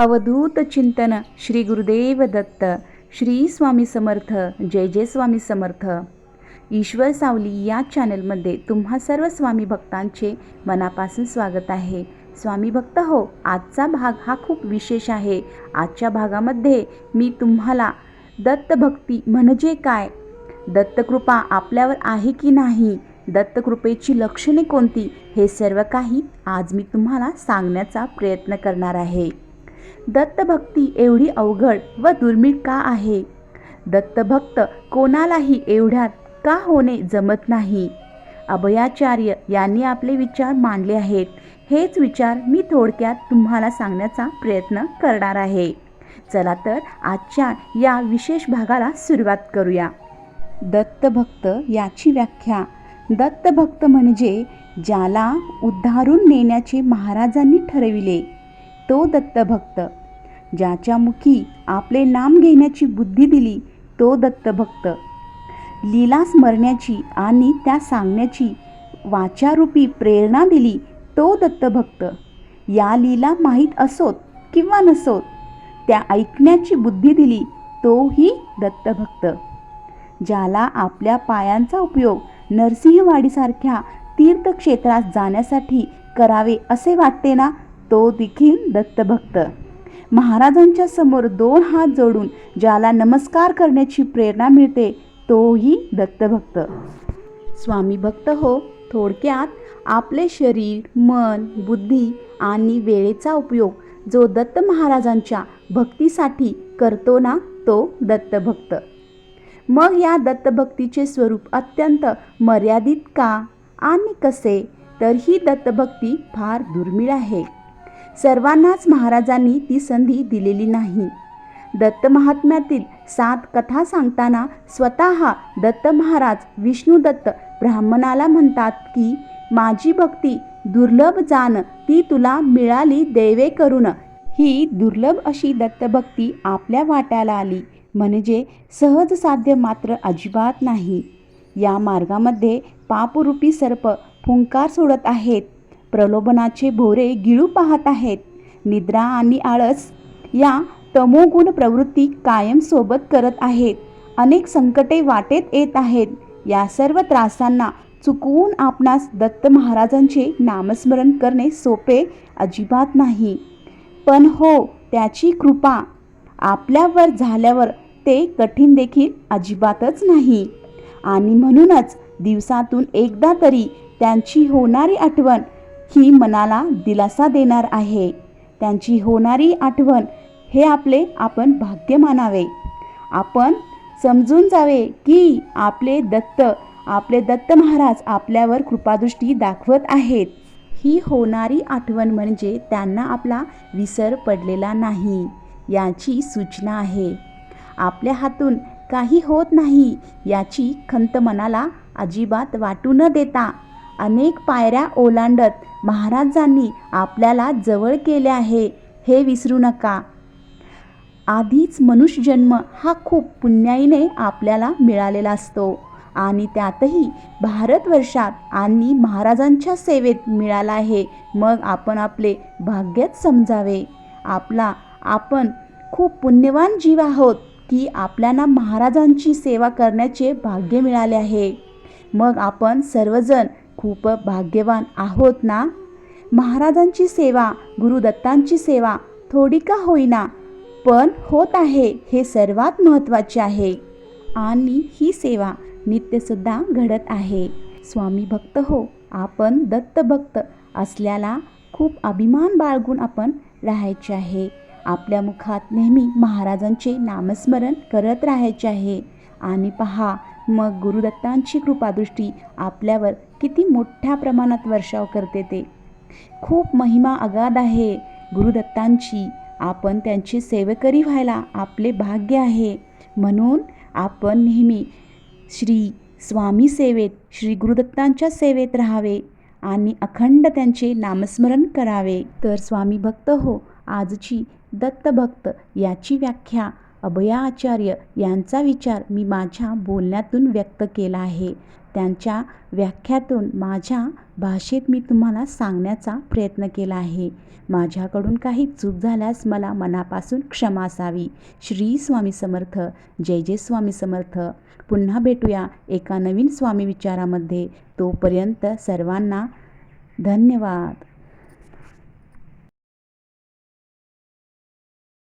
अवधूत चिंतन श्री गुरुदेव दत्त श्री स्वामी समर्थ जय जय स्वामी समर्थ. ईश्वर सावली या चॅनलमध्ये तुम्हा सर्व स्वामी भक्तांचे मनापासून स्वागत आहे. स्वामी भक्त हो आजचा भाग हा खूप विशेष आहे. आजच्या भागामध्ये मी तुम्हाला दत्तभक्ती म्हणजे काय? दत्तकृपा आपल्यावर आहे की नाही? दत्तकृपेची लक्षणे कोणती? हे सर्व काही आज मी तुम्हाला सांगण्याचा प्रयत्न करणार आहे. दत्तभक्ती एवढी अवघड व दुर्मिळ का आहे? दत्तभक्त कोणालाही एवढ्यात का होणे जमत नाही? अभयाचार्य यांनी आपले विचार मांडले आहेत. हेच विचार मी थोडक्यात तुम्हाला सांगण्याचा प्रयत्न करणार आहे. चला तर आजच्या या विशेष भागाला सुरुवात करूया. दत्तभक्त याची व्याख्या. दत्तभक्त म्हणजे ज्याला उद्धारून नेण्याचे महाराजांनी ठरविले. तो दत्तभक्त. ज्याच्या मुखी आपले नाम घेण्याची बुद्धी दिली तो दत्तभक्त. लीला स्मरण्याची आणि त्या सांगण्याची वाचारूपी प्रेरणा दिली तो दत्तभक्त. या लीला माहीत असोत किंवा नसोत त्या ऐकण्याची बुद्धी दिली तोही दत्तभक्त. ज्याला आपल्या पायांचा उपयोग नरसिंहवाडीसारख्या तीर्थक्षेत्रात जाण्यासाठी करावे असे वाटते ना? तो देखील दत्तभक्त. महाराजांच्या समोर दोन हात जोडून ज्याला नमस्कार करण्याची प्रेरणा मिळते तोही दत्तभक्त. स्वामी भक्त हो थोडक्यात आपले शरीर मन बुद्धी आणि वेळेचा उपयोग जो दत्त महाराजांच्या भक्तीसाठी करतो ना तो दत्तभक्त. मग या दत्तभक्तीचे स्वरूप अत्यंत मर्यादित का आणि कसे? तर ही दत्तभक्ती फार दुर्मिळ आहे. सर्वांनाच महाराजांनी ती संधी दिलेली नाही. दत्त महात्म्यातील सात कथा सांगताना स्वतः दत्त महाराज विष्णू दत्त ब्राह्मणाला म्हणतात की माझी भक्ती दुर्लभ जाण ती तुला मिळाली देवे करून ही दुर्लभ अशी दत्तभक्ती आपल्या वाट्याला आली म्हणजे सहज साध्य मात्र अजिबात नाही. या मार्गामध्ये पापरूपी सर्प फुंकार सोडत आहेत. प्रलोभनाचे भोरे गिळू पाहत आहेत. निद्रा आणि आळस या तमोगुण प्रवृत्ती कायम सोबत करत आहेत. अनेक संकटे वाटेत येत आहेत. या सर्व त्रासांना चुकवून आपणास दत्त महाराजांचे नामस्मरण करणे सोपे अजिबात नाही. पण हो त्याची कृपा आपल्यावर झाल्यावर ते कठीण देखील अजिबातच नाही. आणि म्हणूनच दिवसातून एकदा तरी त्यांची होणारी आठवण ही मनाला दिलासा देणार आहे. त्यांची होणारी आठवण हे आपले आपण भाग्य मानावे. आपण समजून जावे की आपले दत्त आपले दत्त महाराज आपल्यावर कृपादृष्टी दाखवत आहेत. ही होणारी आठवण म्हणजे त्यांना आपला विसर पडलेला नाही याची सूचना आहे. आपल्या हातून काही होत नाही याची खंत मनाला अजिबात वाटू न देता अनेक पायऱ्या ओलांडत महाराजांनी आपल्याला जवळ केले आहे हे विसरू नका. आधीच मनुष्यजन्म हा खूप पुण्याईने आपल्याला मिळालेला असतो आणि त्यातही भारतवर्षात आणि महाराजांच्या सेवेत मिळाला आहे मग आपण आपले भाग्यच समजावे. आपला आपण खूप पुण्यवान जीव आहोत की आपल्याला महाराजांची सेवा करण्याचे भाग्य मिळाले आहे. मग आपण सर्वजण खूप भाग्यवान आहोत ना? महाराजांची सेवा गुरुदत्तांची सेवा थोडी का होईना पण होत आहे हे सर्वात महत्त्वाचे आहे. आणि ही सेवा नित्यसुद्धा घडत आहे. स्वामी भक्त हो आपण दत्तभक्त असल्याला खूप अभिमान बाळगून आपण राहायचे आहे. आपल्या मुखात नेहमी महाराजांचे नामस्मरण करत राहायचे आहे. आणि पहा मग गुरुदत्तांची कृपादृष्टी आपल्यावर किती मोठ्या प्रमाणात वर्षाव करते ते. खूप महिमा अगाध आहे गुरुदत्तांची. आपण त्यांची सेवेकरी व्हायला आपले भाग्य आहे. म्हणून आपण नेहमी श्री स्वामी सेवेत श्री गुरुदत्तांच्या सेवेत राहावे आणि अखंड त्यांचे नामस्मरण करावे. तर स्वामी भक्त हो आजची दत्तभक्त याची व्याख्या अभया आचार्य यांचा विचार मी माझ्या बोलण्यातून व्यक्त केला आहे. त्यांच्या व्याख्यातून माझ्या भाषेत मी तुम्हाला सांगण्याचा प्रयत्न केला आहे. माझ्याकडून काही चूक झाल्यास मला मनापासून क्षमा असावी. श्री स्वामी समर्थ. जय जय स्वामी समर्थ. पुन्हा भेटूया एका नवीन स्वामी विचारामध्ये. तोपर्यंत सर्वांना धन्यवाद.